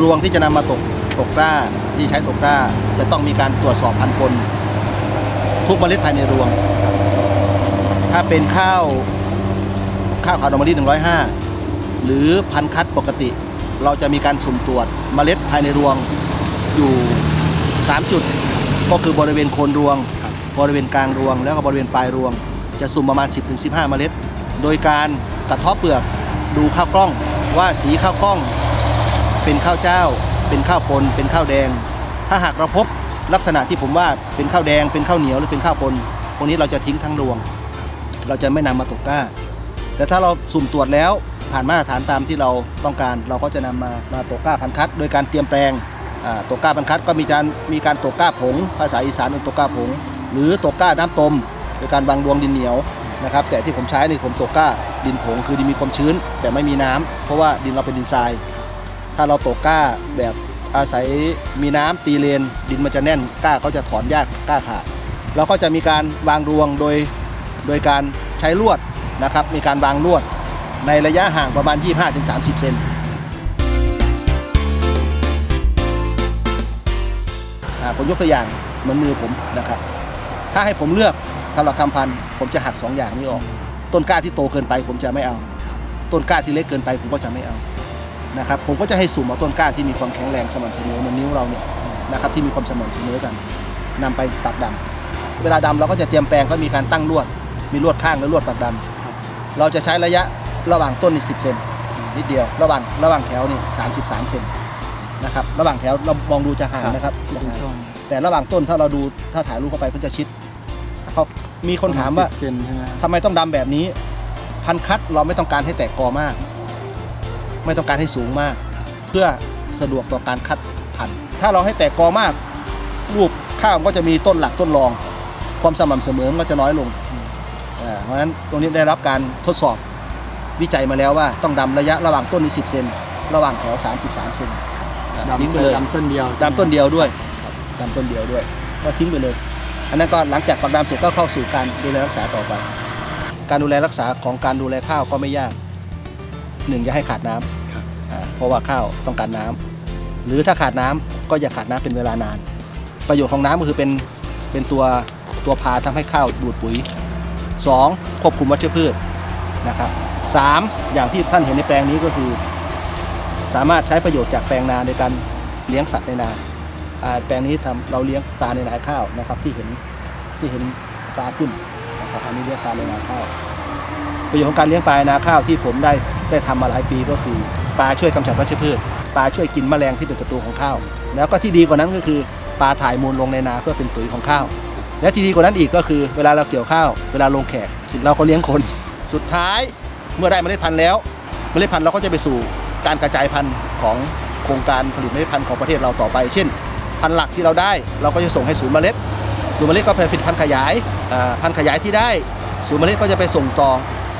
รวงที่จะนำมาตกตกกล้าที่ใช้ตกกล้า จะต้องมีการตรวจสอบพันธุ์ปนทุกเมล็ดภายในรวง ถ้าเป็นข้าวข้าวขาวดอกมะลิ105 หรือพันคัดปกติ เราจะมีการสุ่มตรวจเมล็ดภายในรวงอยู่ 3 จุด ก็คือบริเวณโคนรวง บริเวณกลางรวง แล้วก็บริเวณปลายรวง จะสุ่มประมาณ 10-15 เมล็ด โดยการกระทบเปลือกดูข้าวกล้องว่าสีข้าวกล้อง เป็นข้าวเจ้า เป็นข้าวปน เป็นข้าวแดง ถ้าหากเราพบลักษณะที่ผมว่าเป็นข้าวแดง เป็นข้าวเหนียวหรือเป็นข้าวปน พวกนี้เราจะทิ้งทั้งรวง เราจะไม่นำมาตกก้า แต่ถ้าเราสุ่มตรวจแล้วผ่านมาตรฐานตามที่เราต้องการ เราก็จะนำมามาตกก้าพันคัด โดยการเตรียมแปลงตกก้าพันคัดก็มีการมีการตกก้าผง ภาษาอีสานเป็นตกก้าผง หรือตกก้าน้ำต้มโดยการวางรวงดินเหนียวนะครับแต่ที่ผมใช้นี่ผมตกก้าดินผงคือดินมีความชื้น แต่ไม่มีน้ำเพราะว่าดินเราเป็นดินทราย ถ้าเราตกกล้าแบบอาศัยมีน้ำตีเลน ดินมันจะแน่นกล้าเขาจะถอนยากกล้าขาดเราก็จะมีการวางรวงโดยโดยการใช้ลวดนะครับ มีการวางลวดในระยะห่างประมาณ 25-30 เซนอ่าผมยกตัวอย่างเหมือนมือผมนะครับ ถ้าให้ผมเลือกถ้าเราทำพันธุ์ผมจะหักสองอย่างนี้ออก ต้นกล้าที่โตเกินไปผมจะไม่เอา ต้นกล้าที่เล็กเกินไปผมก็จะไม่เอา นะครับผมก็จะให้สุ่มเอาต้นกล้าที่มีความแข็งแรงสม่ำเสมอเหมือนนิ้วเราเนี่ยนะครับที่มีความสม่ำเสมอกันนำไปปักดำเวลาดำเราก็จะเตรียมแปลงก็มีการตั้งลวด มีลวดข้างและลวดปักดำเราจะใช้ระยะระหว่างต้นนี่สิเซนนิดเดียวระหว่างระหว่างแถวนี่33เซนนะครับระหว่างแถวเรามองดูจะห่างนะครับจะห่างแต่ระหว่างต้นถ้าเราดูถ้าถ่ายรูปเข้าไปก็จะชิดเขามีคนถามว่าเซนใช่ไหมครับทำไมต้องดำแบบนี้ พันธุ์คัดเราไม่ต้องการให้แตกกอมาก ไม่ต้องการให้สูงมาก เพื่อสะดวกต่อการคัดพันธุ์ถ้าเราให้แตกกอมากลูกข้าวมันก็จะมีต้นหลักต้นรอง ความสม่ำเสมอมันก็จะน้อยลงอ่าเพราะฉะนั้นตรงนี้ได้รับการทดสอบวิจัยมาแล้วว่าต้องดำระยะระหว่างต้นนี่10เซนระหว่างแถว 33เซนอ่าทิ้งดำไปเซนเลยดำต้นเดียวดำต้นเดียวด้วยครับดำต้นเดียวด้วย ก็ทิ้งไปเลย อันนั้นก็หลังจากปักดำเสร็จก็เข้าสู่การดูแลรักษาต่อไป การดูแลรักษาของการดูแลข้าวก็ไม่ยากหนึ่งอย่าให้ขาดน้ำอ่า เพราะว่าข้าวต้องการน้ำหรือถ้าขาดน้ำก็อย่าขาดน้ำเป็นเวลานาน ประโยชน์ของน้ำก็คือเป็นเป็นตัวตัวพาทำให้ข้าวดูดปุ๋ยสองควบคุมวัชพืชนะครับสามอย่างที่ท่านเห็นในแปลงนี้ก็คือ สามารถใช้ประโยชน์จากแปลงนาในการเลี้ยงสัตว์ในนาแปลงนี้ทำเราเลี้ยงปลาในนาข้าวนะครับที่เห็นที่เห็นปลาขึ้นนะครับอันนี้เลี้ยงปลาในนาข้าว ประโยชน์ของการเลี้ยงปลาในนาข้าวที่ผมได้ได้ทำมาหลายปีก็คือ ปลาช่วยกำจัดวัชพืช ปลาช่วยกินแมลงที่เป็นศัตรูของข้าว แล้วก็ที่ดีกว่านั้นก็คือปลาถ่ายมูลลงในนาเพื่อเป็นปุ๋ยของข้าว และที่ดีกว่านั้นอีกก็คือเวลาเราเกี่ยวข้าวเวลาลงแขกเราก็เลี้ยงคน สุดท้ายเมื่อได้เมล็ดพันธุ์แล้ว เมล็ดพันธุ์เราก็จะไปสู่การกระจายพันธุ์ของโครงการผลิตเมล็ดพันธุ์ของประเทศเราต่อไป เช่น พันธุ์หลักที่เราได้เราก็จะส่งให้ศูนย์เมล็ด ศูนย์เมล็ดก็ผลิตพันธุ์ขยายพันธุ์ขยายที่ได้ ศูนย์เมล็ดก็จะไปส่งต่อ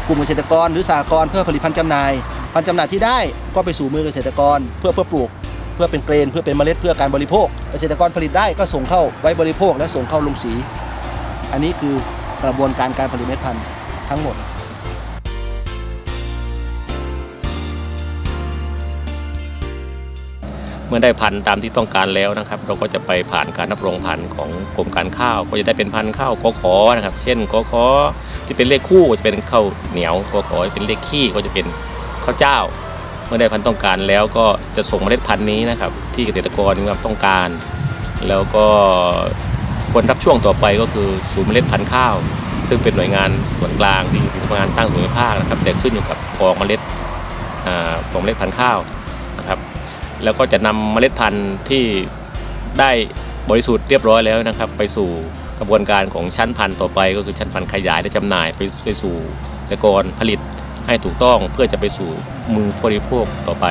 กลุ่มเกษตรกรหรือสหกรเพื่อผลิตพันธุ์จำหน่าย พันธุ์จำหน่ายที่ได้ก็ไปสู่มือเกษตรกรเพื่อเพื่อปลูก เพื่อเป็นเกรนเพื่อเป็นเมล็ดเพื่อการบริโภค เกษตรกรผลิตได้ก็ส่งเข้าไว้บริโภค และส่งเข้าลงสี อันนี้คือกระบวนการการผลิตเมล็ดพันธุ์ทั้งหมดเมื่อได้พันธุ์ตามที่ต้องการแล้วนะครับ เราก็จะไปผ่านการรับรองพันธุ์ของกรมการข้าว ก็จะได้เป็นพันธุ์ข้าวกขอนะครับ เช่นกขอที่เป็นเลขคู่ก็จะเป็นข้าวเหนียวกขอเป็นเลขขี้ก็จะเป็น ข้าวเจ้า เมื่อได้พันธุ์ต้องการแล้วก็จะส่งเมล็ดพันธุ์นี้นะครับ ที่เกษตรกรมีความต้องการ แล้วก็คนรับช่วงต่อไปก็คือศูนย์เมล็ดพันธุ์ข้าว ซึ่งเป็นหน่วยงานส่วนกลางที่มีทำงานตั้งหน่วยภาคนะครับแต่ขึ้นอยู่กับกองเมล็ดอ่าของเมล็ดพันธุ์ข้าวนะครับ แล้วก็จะนำเมล็ดพันธุ์ที่ได้บริสุทธิ์เรียบร้อยแล้วนะครับ ไปสู่กระบวนการของชั้นพันธุ์ต่อไป ก็คือชั้นพันธุ์ขยายและจำหน่ายไปไปสู่เกษตรกรผลิต ให้ถูกต้องเพื่อจะไปสู่มือผู้บริโภคต่อไป